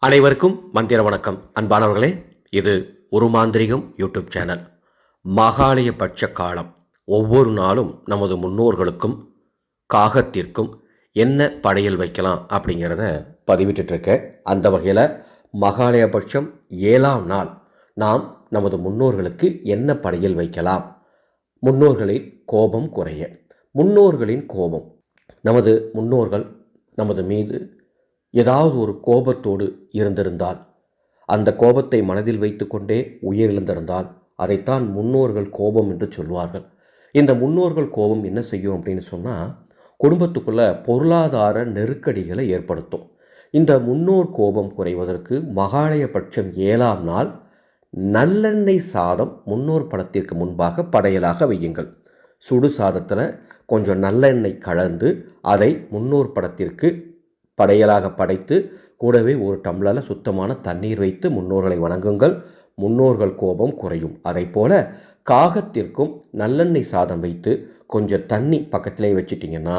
அனைவருக்கும் மந்திர வணக்கம். அன்பானவர்களே இது ஒரு மாந்திரிகம் யூடியூப் சேனல். மகாலய பட்ச காலம் ஒவ்வொரு நாளும் நமது முன்னோர்களுக்கும் காகத்திற்கும் என்ன படையல் வைக்கலாம் அப்படிங்கிறத பதிவிட்டுருக்கேன் அந்த வகையில் மகாலய பட்சம் ஏழாம் நாள் நாம் நமது முன்னோர்களுக்கு என்ன படையல் வைக்கலாம்? முன்னோர்களின் கோபம் குறைய. முன்னோர்களின் கோபம். நமது முன்னோர்கள் நமது மீது ஏதாவது ஒரு கோபத்தோடு இருந்திருந்தால் அந்த கோபத்தை மனதில் வைத்துக்கொண்டே உயிரிழந்திருந்தால் அதைத்தான் முன்னோர்கள் கோபம் என்று சொல்வார்கள். இந்த முன்னோர்கள் கோபம் என்ன செய்யும் அப்படின்னு சொன்னால் குடும்பத்துக்குள்ளே பொருளாதார நெருக்கடிகளை ஏற்படுத்தும். இந்த முன்னோர் கோபம் குறைவதற்கு மகாலயபட்சம் ஏழாம் நாள் நல்லெண்ணெய் சாதம் முன்னோர் படத்திற்கு முன்பாக படையலாக வையுங்கள். சுடு சாதத்தில் கொஞ்சம் நல்லெண்ணெய் கலந்து அதை முன்னோர் படத்திற்கு படையலாக படைத்து கூடவே ஒரு டம்ளரில் சுத்தமான தண்ணீர் வைத்து முன்னோர்களை வணங்குங்கள். முன்னோர்கள் கோபம் குறையும். அதை போல காகத்திற்கும் நல்லெண்ணெய் சாதம் வைத்து கொஞ்சம் தண்ணி பக்கத்திலே வச்சிட்டிங்கன்னா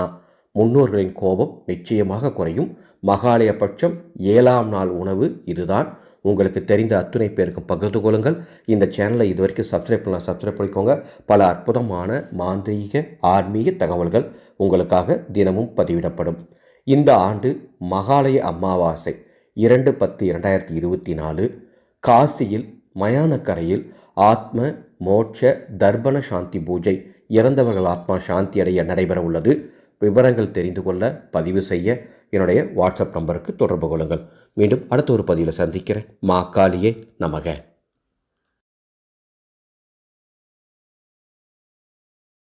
முன்னோர்களின் கோபம் நிச்சயமாக குறையும். மகாலய பட்சம் ஏழாம் நாள் உணவு இதுதான். உங்களுக்கு தெரிந்த அத்துணை பேருக்கும் பகிர்ந்து கொள்ளுங்கள். இந்த சேனலை இது வரைக்கும் சப்ஸ்கிரைப் பண்ணலாம் சப்ஸ்கிரைப் பண்ணிக்கோங்க. பல அற்புதமான மாந்திரீக ஆன்மீக தகவல்கள் உங்களுக்காக தினமும் பதிவிடப்படும். இந்த ஆண்டு மகாலய அமாவாசை இரண்டு பத்து இரண்டாயிரத்தி இருபத்தி நாலு காசியில் மயானக்கரையில் ஆத்ம மோட்ச தர்பண சாந்தி பூஜை இறந்தவர்கள் ஆத்மா சாந்தி அடைய நடைபெற உள்ளது. விவரங்கள் தெரிந்து கொள்ள பதிவு செய்ய என்னுடைய வாட்ஸ்அப் நம்பருக்கு தொடர்பு கொள்ளுங்கள். மீண்டும் அடுத்த ஒரு பதிவில் சந்திக்கிறேன். மாக்காளியே நமக.